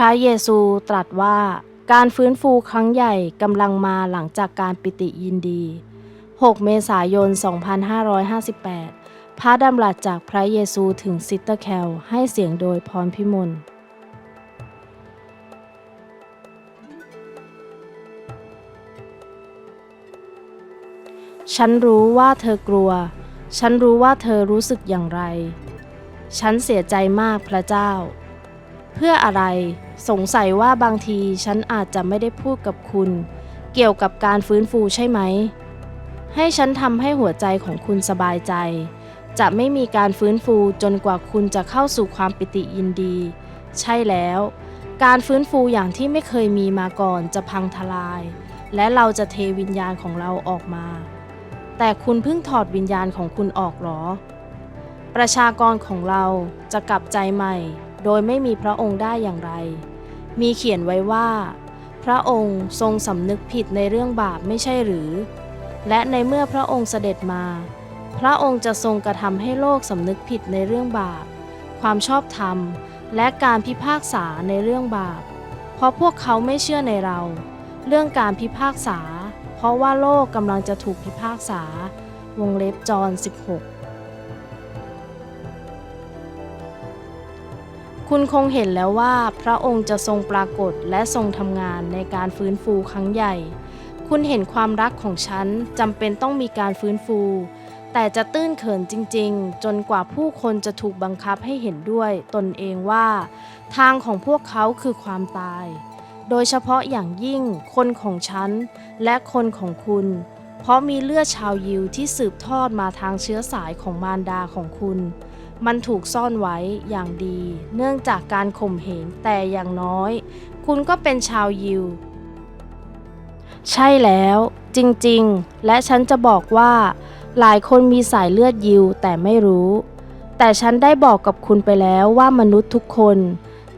พระเยซูตรัสว่าการฟื้นฟูครั้งใหญ่กำลังมาหลังจากการปิติยินดี 6 เมษายน 2558 พระดำรัสจากพระเยซูถึงซิสเตอร์แคลให้เสียงโดยพรพิมลฉันรู้ว่าเธอกลัว ฉันรู้ว่าเธอรู้สึกอย่างไร ฉันเสียใจมากพระเจ้า เพื่ออะไร สงสัยว่าบางทีฉันอาจจะไม่ได้พูดกับคุณ เกี่ยวกับการฟื้นฟูใช่ไหม ให้ฉันทำให้หัวใจของคุณสบายใจ จะไม่มีการฟื้นฟูจนกว่าคุณจะเข้าสู่ความปิติยินดี ใช่แล้ว การฟื้นฟูอย่างที่ไม่เคยมีมาก่อนจะพังทลาย และเราจะเทวิญญาณของเราออกมา แต่คุณเพิ่งถอดวิญญาณของคุณออกหรอ ประชากรของเราจะกลับใจใหม่โดยไม่มีพระองค์ได้อย่างไร มีเขียนไว้ว่า พระองค์ทรงสำนึกผิดในเรื่องบาปไม่ใช่หรือ และในเมื่อพระองค์เสด็จมา พระองค์จะทรงกระทำให้โลกสำนึกผิดในเรื่องบาป ความชอบธรรม และการพิพากษาในเรื่องบาป เพราะพวกเขาไม่เชื่อในเรา เรื่องการพิพากษา เพราะว่าโลกกำลังจะถูกพิพากษา วงเล็บจอห์น16 คุณคงเห็นแล้วว่าพระองค์จะทรงปรากฏและทรงทำงานในการฟื้นฟูครั้งใหญ่ คุณเห็นความรักของฉันจำเป็นต้องมีการฟื้นฟู แต่จะตื้นเขินจริง ๆ จนกว่าผู้คนจะถูกบังคับให้เห็นด้วยตนเองว่า ทางของพวกเขาคือความตาย โดยเฉพาะอย่างยิ่งคนของฉันและคนของคุณ เพราะมีเลือดชาวยิวที่สืบทอดมาทางเชื้อสายของมารดาของคุณ มันถูกซ่อนไว้อย่างดี เนื่องจากการข่มเหงแต่อย่างน้อย คุณก็เป็นชาวยิว ใช่แล้ว จริงๆ และฉันจะบอกว่า หลายคนมีสายเลือดยิวแต่ไม่รู้ แต่ฉันได้บอกกับคุณไปแล้วว่ามนุษย์ทุกคน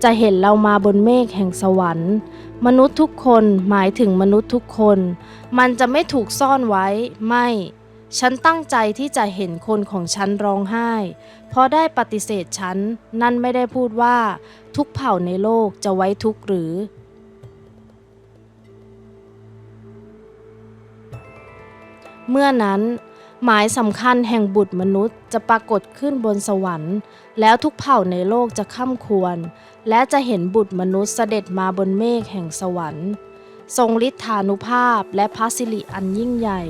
จะเห็นเรามาบนเมฆแห่งสวรรค์ มนุษย์ทุกคนหมายถึงมนุษย์ทุกคน มันจะไม่ถูกซ่อนไว้ไม่ ฉันตั้งใจที่จะเห็นคนของฉันร้องไห้ เพราะได้ปฏิเสธฉัน นั่นไม่ได้พูดว่า ทุกเผ่าในโลกจะไว้ทุกข์หรือ เมื่อนั้น หมายสำคัญแห่งบุตรมนุษย์จะปรากฏขึ้นบนสวรรค์ แล้วทุกเผ่าในโลกจะข้ามควร และจะเห็นบุตรมนุษย์เสด็จมาบนเมฆแห่งสวรรค์ ทรงฤทธานุภาพและพระสิริอันยิ่งใหญ่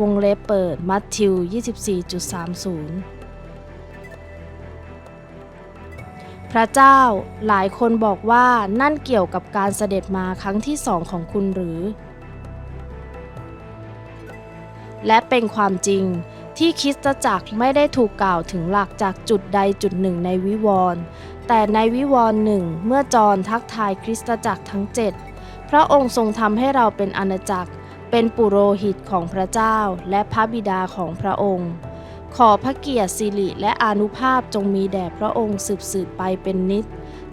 วงเล็บเปิดมัทธิว 24.30 พระเจ้าหลายคนบอกว่านั่นเกี่ยวกับการเสด็จมาครั้งที่สองของคุณหรือ และเป็นความจริงที่คริสตจักรไม่ได้ถูกกล่าวถึงหลักจากจุดใดจุดหนึ่งในวิวรณ์แต่ในวิวรณ์หนึ่งเมื่อจอนทักทายคริสตจักรทั้งเจ็ด พระองค์ทรงทำให้เราเป็นอาณาจักร เป็นปุโรหิตของพระเจ้าและพระบิดาของพระองค์ ขอพระเกียรติสิริและอนุภาพจงมีแด่พระองค์สืบสืบไปเป็นนิจ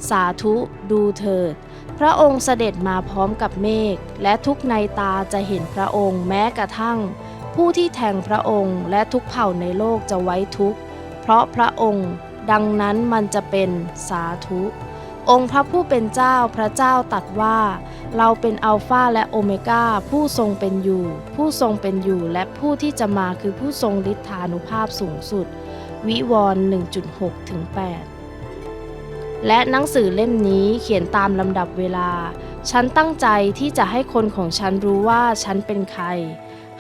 สาธุดูเถิด พระองค์เสด็จมาพร้อมกับเมฆ และทุกในตาจะเห็นพระองค์แม้กระทั่ง ผู้ที่แทงพระองค์และทุกเผ่าในโลกจะไว้ทุกข์เพราะพระองค์ ดังนั้นมันจะเป็นสาธุ องค์พระผู้เป็นเจ้าพระเจ้าตรัดว่า เราเป็นอัลฟาและโอเมก้าผู้ทรงเป็นอยู่ ผู้ทรงเป็นอยู่และผู้ที่จะมาคือผู้ทรงฤทธานุภาพสูงสุด วิวรณ์1.6ถึง8และหนังสือเล่มนี้เขียนตามลำดับเวลา ฉันตั้งใจที่จะให้คนของฉันรู้ว่าฉันเป็นใคร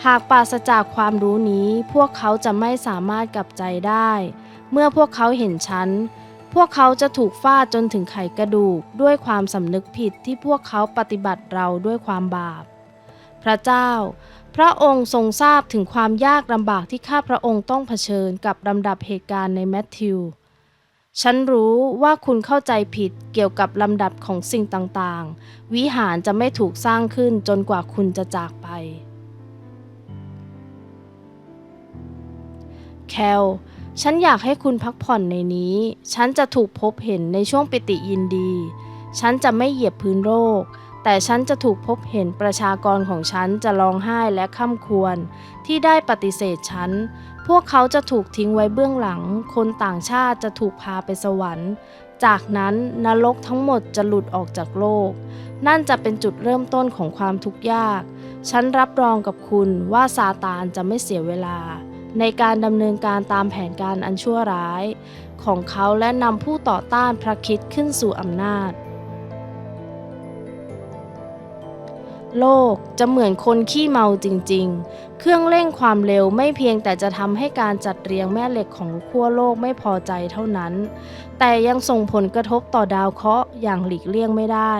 หากปราศจากความรู้นี้พวกเขาจะไม่สามารถกลับใจได้ เมื่อพวกเขาเห็นฉัน พวกเขาจะถูกฟาดจนถึงไขกระดูกด้วยความสำนึกผิดที่พวกเขาปฏิบัติเราด้วยความบาป พระเจ้า พระองค์ทรงทราบถึงความยากลำบากที่ข้าพระองค์ต้องเผชิญกับลำดับเหตุการณ์ในแมทธิว ฉันรู้ว่าคุณเข้าใจผิดเกี่ยวกับลำดับของสิ่งต่างๆ วิหารจะไม่ถูกสร้างขึ้นจนกว่าคุณจะจากไป แคล ฉันอยากให้คุณพักผ่อนในนี้ ฉันจะถูกพบเห็นในช่วงปิติยินดี ฉันจะไม่เหยียบพื้นโลก แต่ฉันจะถูกพบเห็นประชากรของฉันจะร้องไห้และข้าควร ที่ได้ปฏิเสธฉัน พวกเขาจะถูกทิ้งไว้เบื้องหลัง คนต่างชาติจะถูกพาไปสวรรค์ จากนั้นนรกทั้งหมดจะหลุดออกจากโลก นั่นจะเป็นจุดเริ่มต้นของความทุกข์ยาก ฉันรับรองกับคุณว่าซาตานจะไม่เสียเวลา ในการดำเนินการตามแผนการอันชั่วร้าย ของเขาและนำผู้ต่อต้านพระคิดขึ้นสู่อำนาจ โลกจะเหมือนคนขี้เมาจริง ๆ เครื่องเร่งความเร็วไม่เพียงแต่จะทำให้การจัดเรียงแม่เหล็กของขั้วโลกไม่พอใจเท่านั้น แต่ยังส่งผลกระทบต่อดาวเคราะห์อย่างหลีกเลี่ยงไม่ได้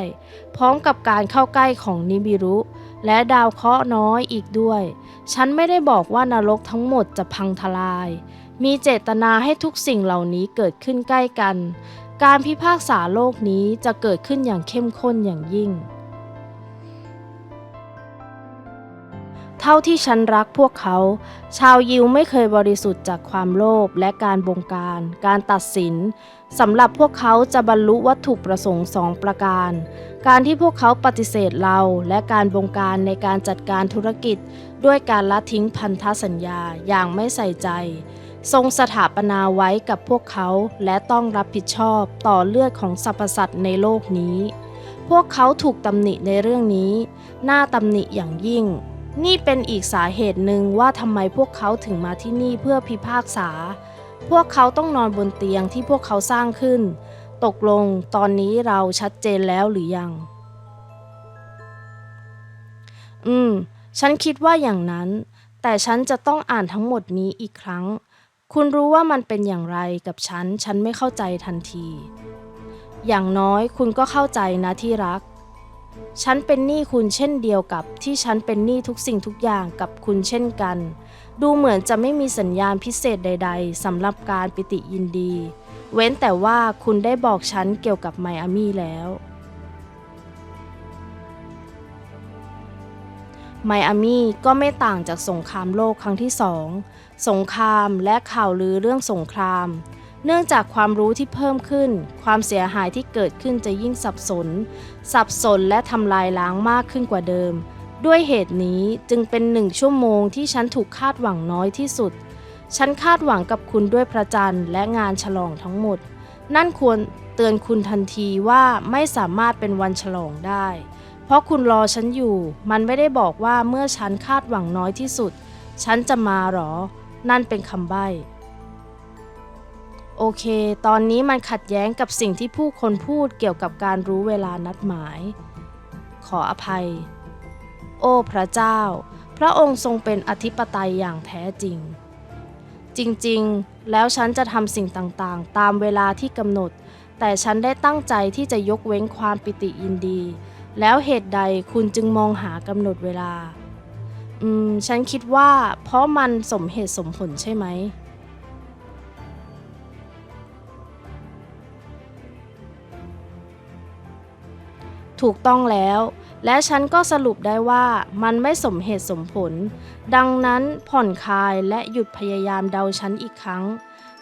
พร้อมกับการเข้าใกล้ของนิบิรุ และดาวเคราะห์น้อยอีกด้วย ฉันไม่ได้บอกว่านรกทั้งหมดจะพังทลาย มีเจตนาให้ทุกสิ่งเหล่านี้เกิดขึ้นใกล้กัน การพิพากษาโลกนี้จะเกิดขึ้นอย่างเข้มข้นอย่างยิ่ง เท่าที่ฉันรักพวกเขา ชาวยิวไม่เคยบริสุทธิ์จากความโลภและการบงการ การตัดสิน สำหรับพวกเขาจะบรรลุวัตถุประสงค์สองประการ การที่พวกเขาปฏิเสธเราและการบงการในการจัดการธุรกิจ ด้วยการละทิ้งพันธสัญญาอย่างไม่ใส่ใจ ทรงสถาปนาไว้กับพวกเขาและต้องรับผิดชอบต่อเลือดของสรรพสัตว์ในโลกนี้ พวกเขาถูกตำหนิในเรื่องนี้ น่าตำหนิอย่างยิ่ง นี่เป็นอีกสาเหตุหนึ่งว่าทำไมพวกเขาถึงมาที่นี่เพื่อพิพากษา พวกเขาต้องนอนบนเตียงที่พวกเขาสร้างขึ้น ตกลงตอนนี้เราชัดเจนแล้วหรือยัง อืม ฉันคิดว่าอย่างนั้น แต่ฉันจะต้องอ่านทั้งหมดนี้อีกครั้ง คุณรู้ว่ามันเป็นอย่างไรกับฉัน ฉันไม่เข้าใจทันที อย่างน้อยคุณก็เข้าใจนะที่รัก ฉันเป็นหนี้คุณเช่นเดียวกับที่ฉันเป็นหนี้ทุกสิ่งทุกอย่างกับคุณเช่นกัน ดูเหมือนจะไม่มีสัญญาณพิเศษใด ๆสำหรับการปิติยินดี เว้นแต่ว่าคุณได้บอกฉันเกี่ยวกับไมอามี่แล้วไมอามี่ก็ไม่ต่างจากสงครามโลกครั้งที่สอง สงครามและข่าวลือเรื่องสงคราม เนื่องจากความรู้ที่เพิ่มขึ้น ความเสียหายที่เกิดขึ้นจะยิ่งสับสน สับสนและทำลายล้างมากขึ้นกว่าเดิม ด้วยเหตุนี้จึงเป็นหนึ่งชั่วโมงที่ฉันถูกคาดหวังน้อยที่สุด ฉันคาดหวังกับคุณด้วยพระจันทร์และงานฉลองทั้งหมด นั่นควรเตือนคุณทันทีว่าไม่สามารถเป็นวันฉลองได้ เพราะคุณรอฉันอยู่ มันไม่ได้บอกว่าเมื่อฉันคาดหวังน้อยที่สุด ฉันจะมาหรอ นั่นเป็นคำใบ้โอเค ตอนนี้มันขัดแย้งกับสิ่งที่ผู้คนพูดเกี่ยวกับการรู้เวลานัดหมาย ขออภัย โอ้พระเจ้า พระองค์ทรงเป็นอธิปไตยอย่างแท้จริง จริงๆ แล้วฉันจะทำสิ่งต่างๆ ตามเวลาที่กำหนด แต่ฉันได้ตั้งใจที่จะยกเว้นความปิติยินดี แล้วเหตุใดคุณจึงมองหากำหนดเวลา อืม ฉันคิดว่า เพราะมันสมเหตุสมผลใช่ไหมถูกต้องแล้ว และฉันก็สรุปได้ว่ามันไม่สมเหตุสมผล ดังนั้นผ่อนคลายและหยุดพยายามเดาฉันอีกครั้ง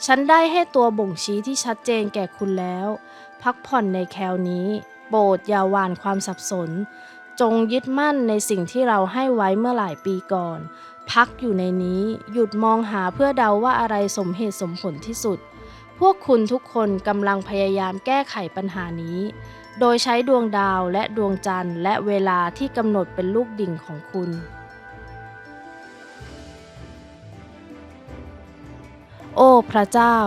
ฉันได้ให้ตัวบ่งชี้ที่ชัดเจนแก่คุณแล้ว พักผ่อนในแคลนี้ โปรดอย่าหวานความสับสน จงยึดมั่นในสิ่งที่เราให้ไว้เมื่อหลายปีก่อน พักอยู่ในนี้ หยุดมองหาเพื่อเดาว่าอะไรสมเหตุสมผลที่สุด พวกคุณทุกคนกำลังพยายามแก้ไขปัญหานี้ โดยใช้ดวงดาวและดวงจันทร์และเวลาที่กำหนดเป็นลูกดิ่งของคุณ โอ้พระเจ้า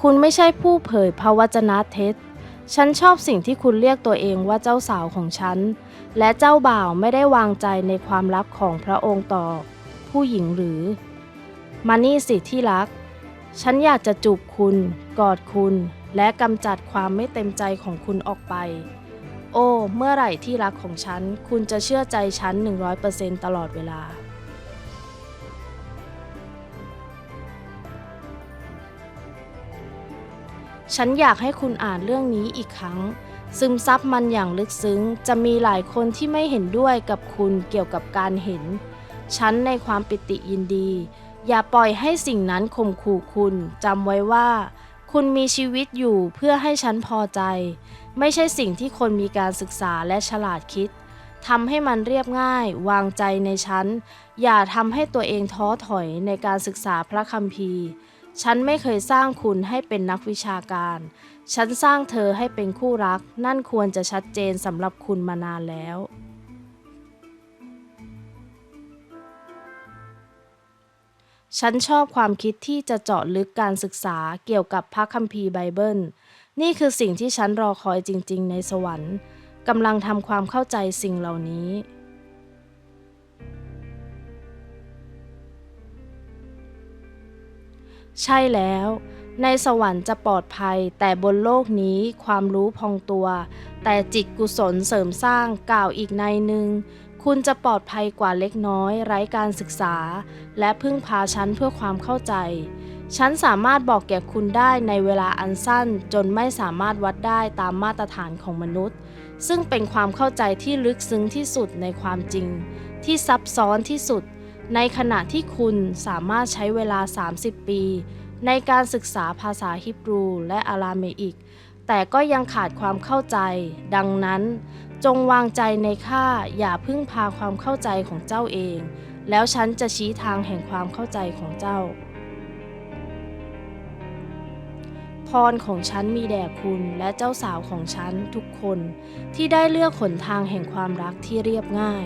คุณไม่ใช่ผู้เผยพระวจนะเท็จ ฉันชอบสิ่งที่คุณเรียกตัวเองว่าเจ้าสาวของฉัน และเจ้าบ่าวไม่ได้วางใจในความรักของพระองค์ต่อ ผู้หญิงหรือ มานี่สิที่รัก ฉันอยากจะจูบคุณ กอดคุณ และกำจัดความไม่เต็มใจของคุณออกไป โอ้ เมื่อไหร่ที่รักของฉัน คุณจะเชื่อใจฉัน 100%ตลอดเวลา ฉันอยากให้คุณอ่านเรื่องนี้อีกครั้ง ซึมซับมันอย่างลึกซึ้ง จะมีหลายคนที่ไม่เห็นด้วยกับคุณเกี่ยวกับการเห็น ฉันในความปิติยินดี อย่าปล่อยให้สิ่งนั้นข่มขู่คุณจำไว้ว่า คุณมีชีวิตอยู่เพื่อให้ฉันพอใจ ไม่ใช่สิ่งที่คนมีการศึกษาและฉลาดคิดทำให้มันเรียบง่าย วางใจในฉัน อย่าทำให้ตัวเองท้อถอยในการศึกษาพระคัมภีร์ ฉันไม่เคยสร้างคุณให้เป็นนักวิชาการ ฉันสร้างเธอให้เป็นคู่รัก นั่นควรจะชัดเจนสำหรับคุณมานานแล้ว ฉันชอบความคิดที่จะเจาะลึกการศึกษาเกี่ยวกับพระคัมภีร์ไบเบิล นี่คือสิ่งที่ฉันรอคอยจริง ๆ ในสวรรค์กำลังทำความเข้าใจสิ่งเหล่านี้ ใช่แล้ว ในสวรรค์จะปลอดภัย แต่บนโลกนี้ความรู้พองตัว แต่จิตกุศลเสริมสร้างกล่าวอีกในหนึ่ง คุณจะปลอดภัยกว่าเล็กน้อย ไร้การศึกษา และพึ่งพาฉันเพื่อความเข้าใจ ฉันสามารถบอกแก่คุณได้ในเวลาอันสั้นจนไม่สามารถวัดได้ตามมาตรฐานของมนุษย์ ซึ่งเป็นความเข้าใจที่ลึกซึ้งที่สุดในความจริง ที่ซับซ้อนที่สุด ในขณะที่คุณสามารถใช้เวลา 30 ปี ในการศึกษาภาษาฮิบรูและอาราเมอิก แต่ก็ยังขาดความเข้าใจ ดังนั้น จงวางใจในข้าอย่าพึ่งพาความเข้าใจของเจ้าเอง แล้วฉันจะชี้ทางแห่งความเข้าใจของเจ้า พรของฉันมีแด่คุณและเจ้าสาวของฉันทุกคนที่ได้เลือกหนทางแห่งความรักที่เรียบง่าย